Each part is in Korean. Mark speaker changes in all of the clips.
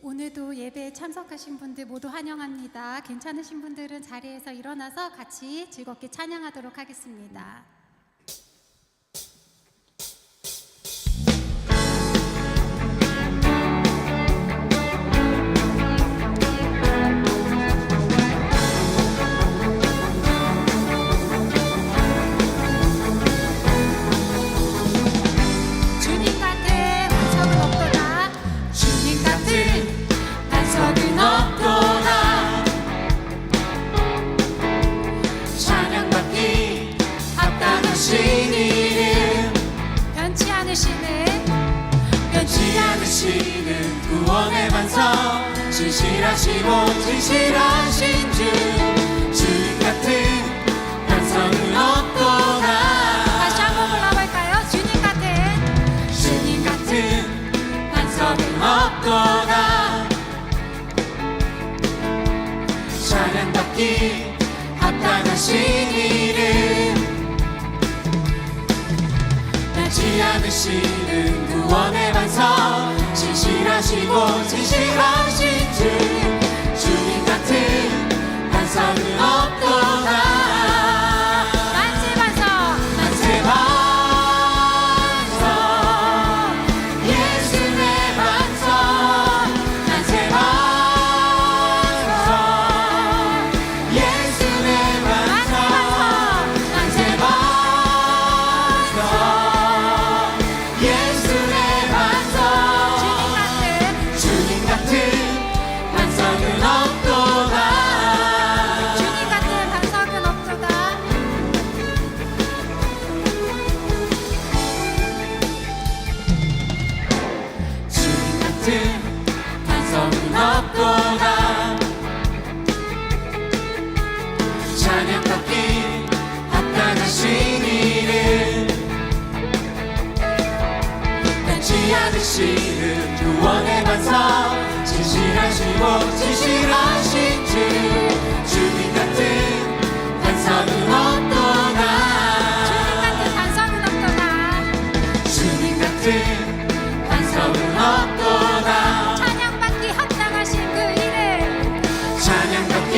Speaker 1: 오늘도 예배에 참석하신 분들 모두 환영합니다. 괜찮으신 분들은 자리에서 일어나서 같이 즐겁게 찬양하도록 하겠습니다. 이루시는
Speaker 2: 그 왕의 만사. 진실하시고 진실하신 주. 주님 같은 반사는 없거나?
Speaker 1: 주님 같은
Speaker 2: 반사는
Speaker 1: 없더나?
Speaker 2: 없거나?
Speaker 1: 찬양받기 합당하신 그 이름
Speaker 2: 찬양받기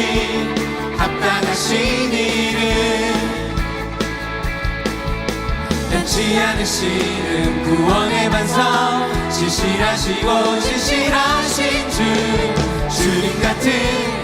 Speaker 2: 합당하신 이름 변치 않으시는 구원의 반성 지실하시고 지실하신 주 주님 같은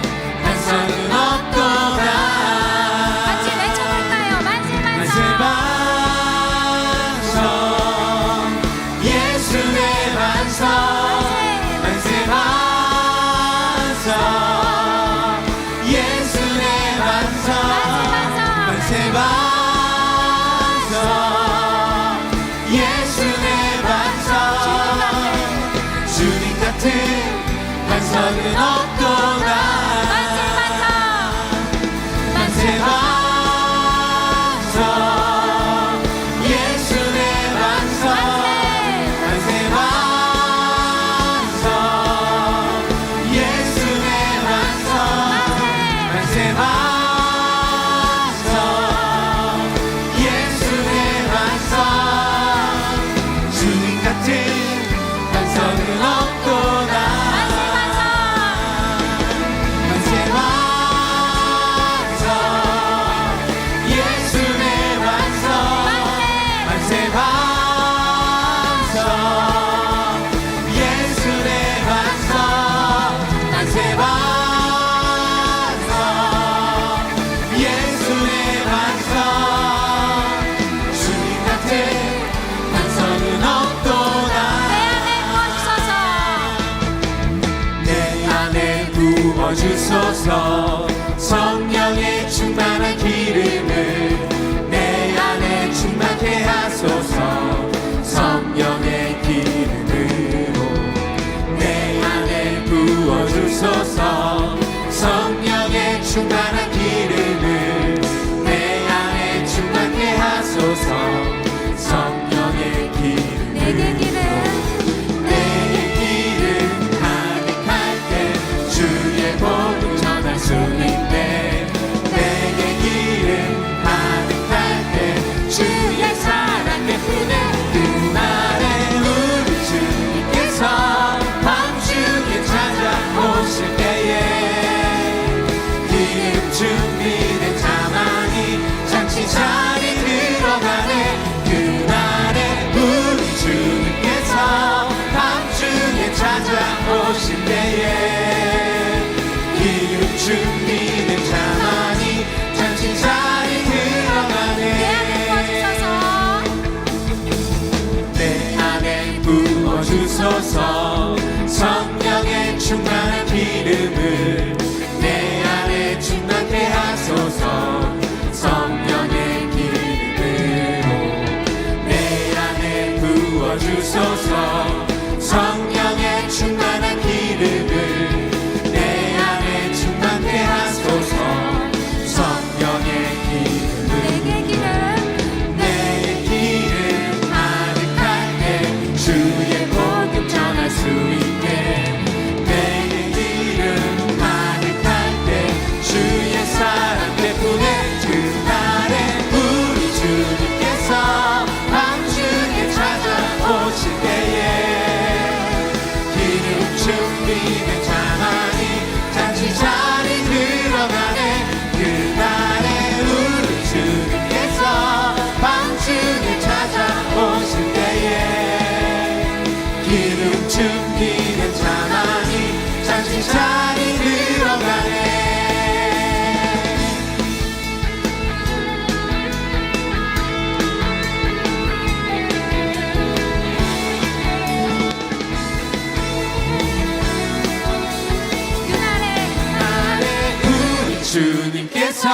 Speaker 1: song. 때에 기름 준비
Speaker 2: 주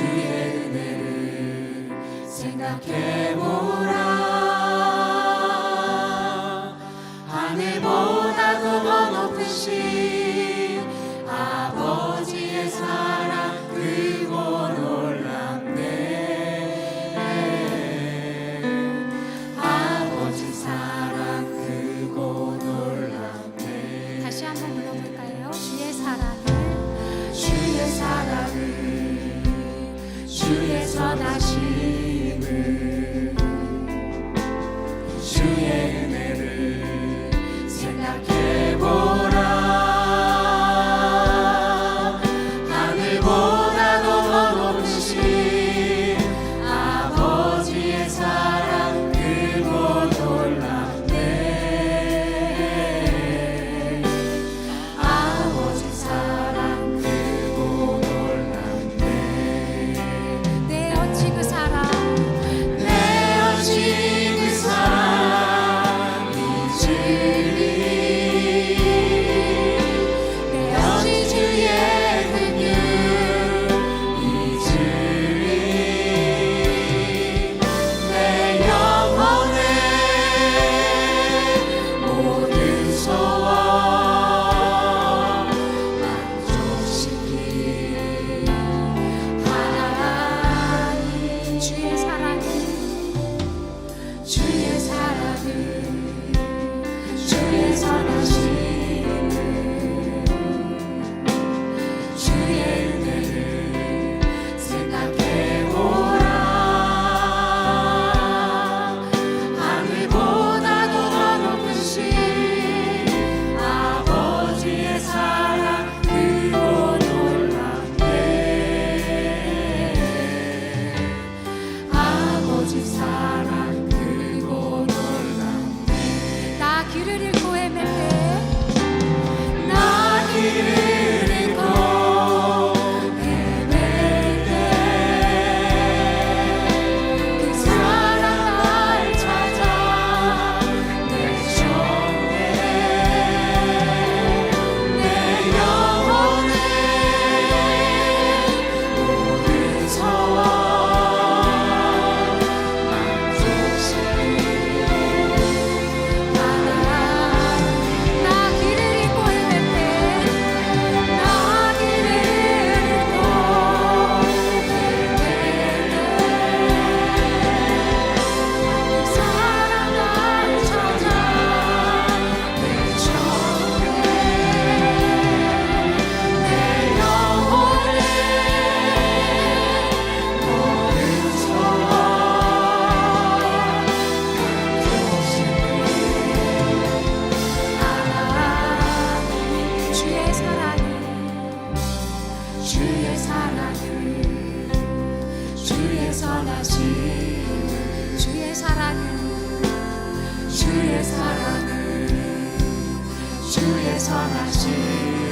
Speaker 1: 주의 은혜를
Speaker 2: 생각해보라. 하늘보다도 더 높으신
Speaker 1: you. 주의
Speaker 2: 선하신 주의
Speaker 1: 사랑은
Speaker 2: 주의 사랑은 주의 선하신.